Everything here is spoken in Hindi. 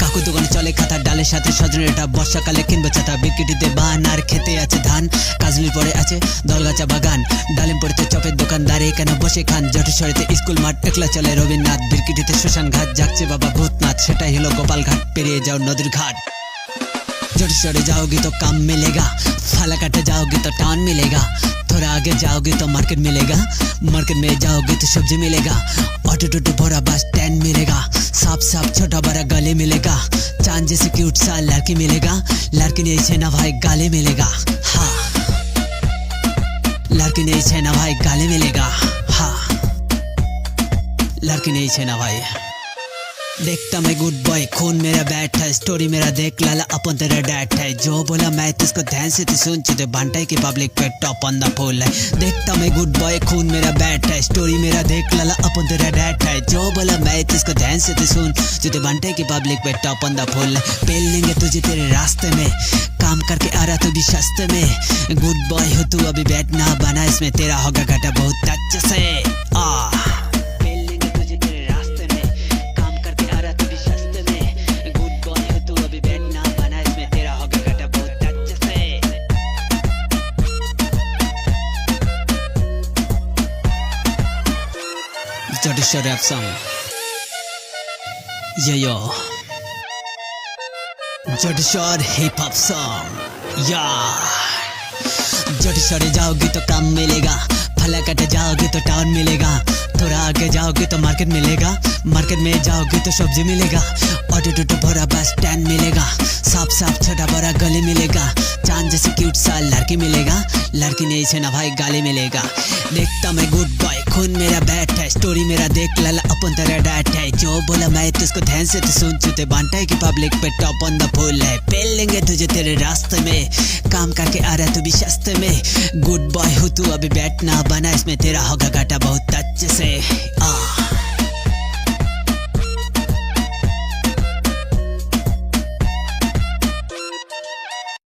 কাকু দোকানে চলে খাতা ডালের সাথে সজনের এটা বর্ষাকালে কিনবে চাতা বিক্রিটিতে বান আর খেতে আছে ধান, কাজলির পরে আছে দলগাছা বাগান। ডালিম পড়েতে চপের দোকান, দাঁড়িয়ে কেন বসে খান? জটেশ্বরীতে স্কুল মাঠ, একলা চলে রবীন্দ্রনাথ বিরকিটিতে শ্মশান ঘাট যাচ্ছে বাবা ভূতনাথ, সেটাই হলো গোপালঘাট, পেরিয়ে যাও নদীর ঘাট। जटसर जाओगे तो काम मिलेगा। फालाकाट जाओगे तो टाउन मिलेगा। थोड़ा आगे जाओगे तो मार्केट मिलेगा। मार्केट में जाओगे तो सब्ज़ी मिलेगा। ऑटो टोटो बड़ा बस स्टैंड मिलेगा। साफ़ साफ़ छोटा बड़ा गले मिलेगा। चाँद जैसे क्यूट सा लड़की मिलेगा। लड़की नहीं छे ना भाई गाले मिलेगा। हाँ। लड़की नहीं छे ना भाई गाले मिलेगा। हाँ। लड़की नहीं छे ना भाई देखता मैं गुड बॉय खून मेरा बैट है स्टोरी मेरा देख, लाला अपन तेरा डैट है जो बोला मैं तुझको ध्यान से तो सुन, चुते बांटे की पब्लिक पे टॉप ऑन द फूल है। देखता मैं गुड बॉय खून मेरा बैट है स्टोरी मेरा देख, लाला अपन तेरा डैट है जो बोला मैं तुझको ध्यान से तो सुन, चुते बांटे की पब्लिक पे टॉप ऑन द फूल है। पेल लेंगे तुझे तेरे रास्ते में, काम करके आ रहा तू भी सस्ते में। गुड बॉय हो तू अभी बैट ना बना इसमें तेरा होगा घाटा बहुत अच्छे से Jodisha rap song Yo yo Jodishore hip hop song Yeah. जटसरे जाओगे तो काम मिलेगा। फलाकट जाओगे तो टाउन मिलेगा। थोड़ा आगे जाओगे तो मार्केट मिलेगा। मार्केट में जाओगे तो सब्ज़ी मिलेगा। ऑटो टोटो भरा बस स्टैंड मिलेगा। साफ़ साफ़ छोटा बड़ा गली मिलेगा। चाँद जैसे क्यूट सा लड़की मिलेगा। लड़की नहीं छे ना भाई गाली मिलेगा। देखता मैं गुड बॉय खून मेरा बैट है स्टोरी मेरा देख, लाला अपन तेरा डैट है। जो बोला मैं तुझको ध्यान से तो सुन, चुते बांटा है कि पब्लिक पे टॉप ऑन द फूल है। पेल लेंगे तुझे तेरे रास्ते में, काम करके आ रहा तू भी सस्ते में। गुड बॉय हो तू अभी बैठ ना बना इसमें तेरा होगा घाटा बहुत अच्छे से।